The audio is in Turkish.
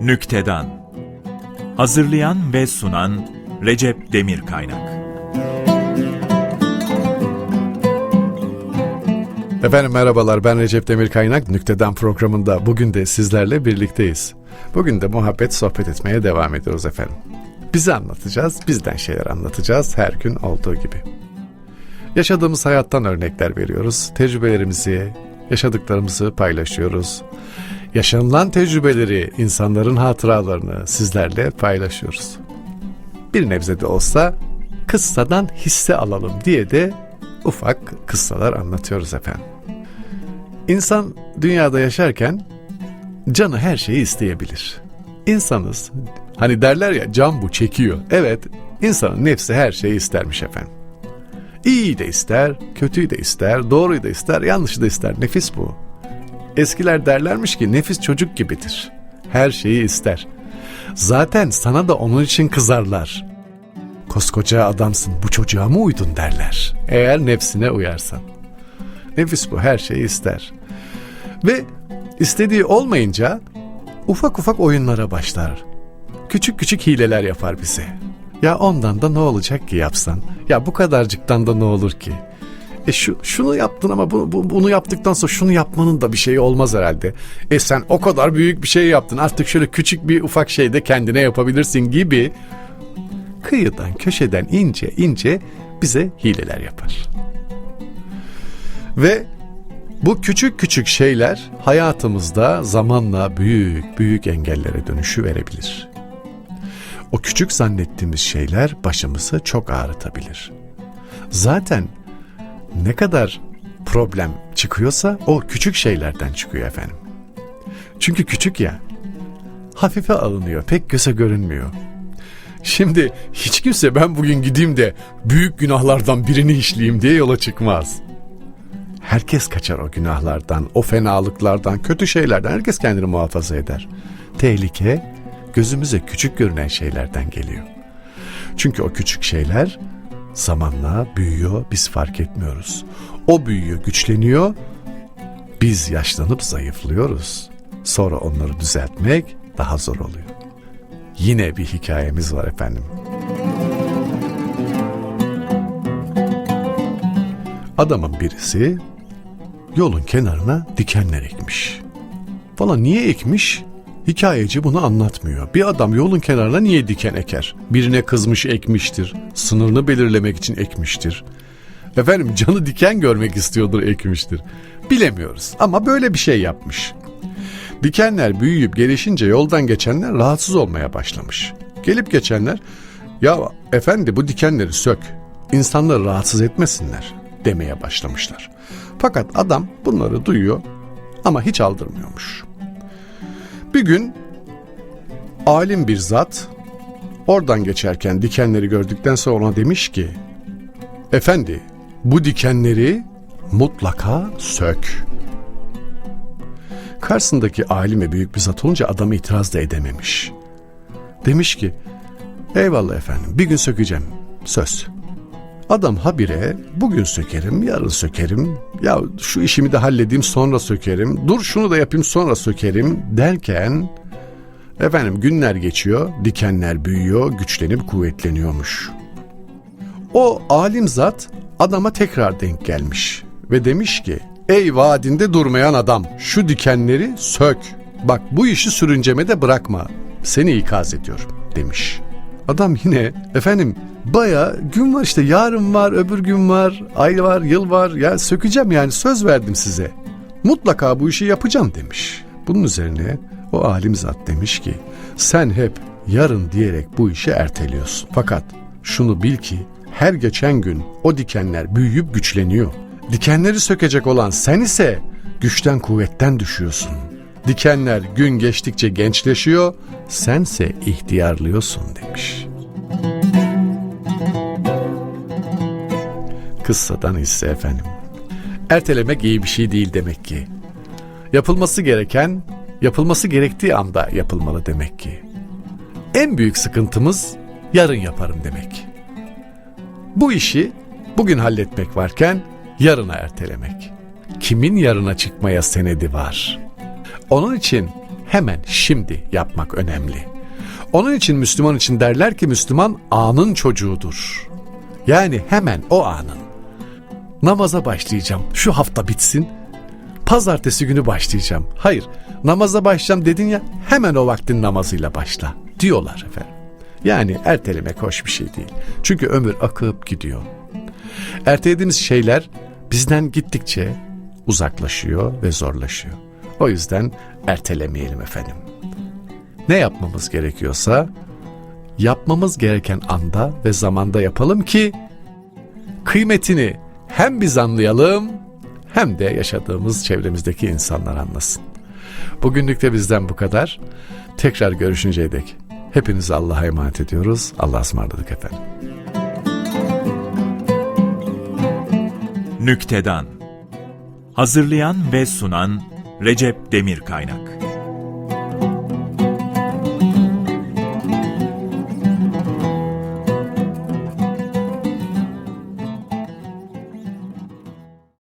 Nüktedan Hazırlayan ve sunan Recep Demir Kaynak Efendim merhabalar ben Recep Demir Kaynak Nükteden programında bugün de sizlerle birlikteyiz. Bugün de muhabbet sohbet etmeye devam ediyoruz efendim. Bizi anlatacağız, bizden şeyler anlatacağız her gün olduğu gibi. Yaşadığımız hayattan örnekler veriyoruz, tecrübelerimizi, yaşadıklarımızı paylaşıyoruz. Yaşanılan tecrübeleri, insanların hatıralarını sizlerle paylaşıyoruz. Bir nebze de olsa kıssadan hisse alalım diye de ufak kıssalar anlatıyoruz efendim. İnsan dünyada yaşarken canı her şeyi isteyebilir. İnsanız. Hani derler ya can bu çekiyor. Evet insanın nefsi her şeyi istermiş efendim. İyiyi de ister, kötüyü de ister, doğruyu da ister, yanlışı da ister. Nefis bu. Eskiler derlermiş ki nefis çocuk gibidir. Her şeyi ister. Zaten sana da onun için kızarlar. Koskoca adamsın bu çocuğa mı uydun derler. Eğer nefsine uyarsan. Nefis bu her şeyi ister. Ve istediği olmayınca ufak ufak oyunlara başlar. Küçük küçük hileler yapar bize. Ya ondan da ne olacak ki yapsan? Ya bu kadarcıktan da ne olur ki? E şu, şunu yaptın ama bu, bu- bunu yaptıktan sonra şunu yapmanın da bir şeyi olmaz herhalde. E sen o kadar büyük bir şey yaptın artık şöyle küçük bir ufak şey de kendine yapabilirsin gibi kıyıdan köşeden ince ince bize hileler yapar. Ve bu küçük küçük şeyler hayatımızda zamanla büyük büyük engellere dönüşü verebilir. O küçük zannettiğimiz şeyler başımızı çok ağrıtabilir. Zaten ne kadar problem çıkıyorsa o küçük şeylerden çıkıyor efendim. Çünkü küçük ya, hafife alınıyor, pek göze görünmüyor. Şimdi hiç kimse ben bugün gideyim de büyük günahlardan birini işleyeyim diye yola çıkmaz. Herkes kaçar o günahlardan, o fenalıklardan, kötü şeylerden. Herkes kendini muhafaza eder. Tehlike gözümüze küçük görünen şeylerden geliyor. Çünkü o küçük şeyler zamanla büyüyor, biz fark etmiyoruz. O büyüyor, güçleniyor, biz yaşlanıp zayıflıyoruz. Sonra onları düzeltmek daha zor oluyor. Yine bir hikayemiz var efendim. Adamın birisi yolun kenarına dikenler ekmiş. Falan niye ekmiş? Hikayeci bunu anlatmıyor. Bir adam yolun kenarına niye diken eker? Birine kızmış ekmiştir. Sınırını belirlemek için ekmiştir. Efendim canı diken görmek istiyordur ekmiştir. Bilemiyoruz ama böyle bir şey yapmış. Dikenler büyüyüp gelişince yoldan geçenler rahatsız olmaya başlamış. Gelip geçenler ya efendi bu dikenleri sök insanları rahatsız etmesinler demeye başlamışlar. Fakat adam bunları duyuyor ama hiç aldırmıyormuş. Bir gün alim bir zat oradan geçerken dikenleri gördükten sonra ona demiş ki Efendi bu dikenleri mutlaka sök. Karşısındaki alime büyük bir zat olunca adamı itiraz da edememiş. Demiş ki eyvallah efendim bir gün sökeceğim söz. Adam habire bugün sökerim yarın sökerim ya şu işimi de halledeyim sonra sökerim dur şunu da yapayım sonra sökerim derken efendim günler geçiyor dikenler büyüyor güçlenip kuvvetleniyormuş. O alim zat adama tekrar denk gelmiş ve demiş ki Ey vaadinde durmayan adam şu dikenleri sök. Bak bu işi sürüncemede bırakma. Seni ikaz ediyorum demiş. Adam yine efendim baya gün var işte yarın var öbür gün var ay var yıl var ya sökeceğim yani söz verdim size. Mutlaka bu işi yapacağım demiş. Bunun üzerine o alim zat demiş ki sen hep yarın diyerek bu işi erteliyorsun. Fakat şunu bil ki her geçen gün o dikenler büyüyüp güçleniyor. Dikenleri sökecek olan sen ise güçten kuvvetten düşüyorsun. Dikenler gün geçtikçe gençleşiyor, sense ihtiyarlıyorsun demiş. Kıssadan hisse efendim. Ertelemek iyi bir şey değil demek ki. Yapılması gereken, yapılması gerektiği anda yapılmalı demek ki. En büyük sıkıntımız yarın yaparım demek. Bu işi bugün halletmek varken yarına ertelemek. Kimin yarına çıkmaya senedi var? Onun için hemen şimdi yapmak önemli. Onun için Müslüman için derler ki Müslüman anın çocuğudur. Yani hemen o anın. Namaza başlayacağım. Şu hafta bitsin. Pazartesi günü başlayacağım. Hayır, namaza başlayacağım dedin ya hemen o vaktin namazıyla başla diyorlar efendim. Yani ertelemek hoş bir şey değil. Çünkü ömür akıp gidiyor. Ertelediğimiz şeyler bizden gittikçe uzaklaşıyor ve zorlaşıyor. O yüzden ertelemeyelim efendim. Ne yapmamız gerekiyorsa yapmamız gereken anda ve zamanda yapalım ki kıymetini hem biz anlayalım hem de yaşadığımız çevremizdeki insanlar anlasın. Bugünlük de bizden bu kadar. Tekrar görüşünceye dek hepinizi Allah'a emanet ediyoruz. Allah'a ısmarladık efendim. Nüktedan Hazırlayan ve sunan Recep Demir Kaynak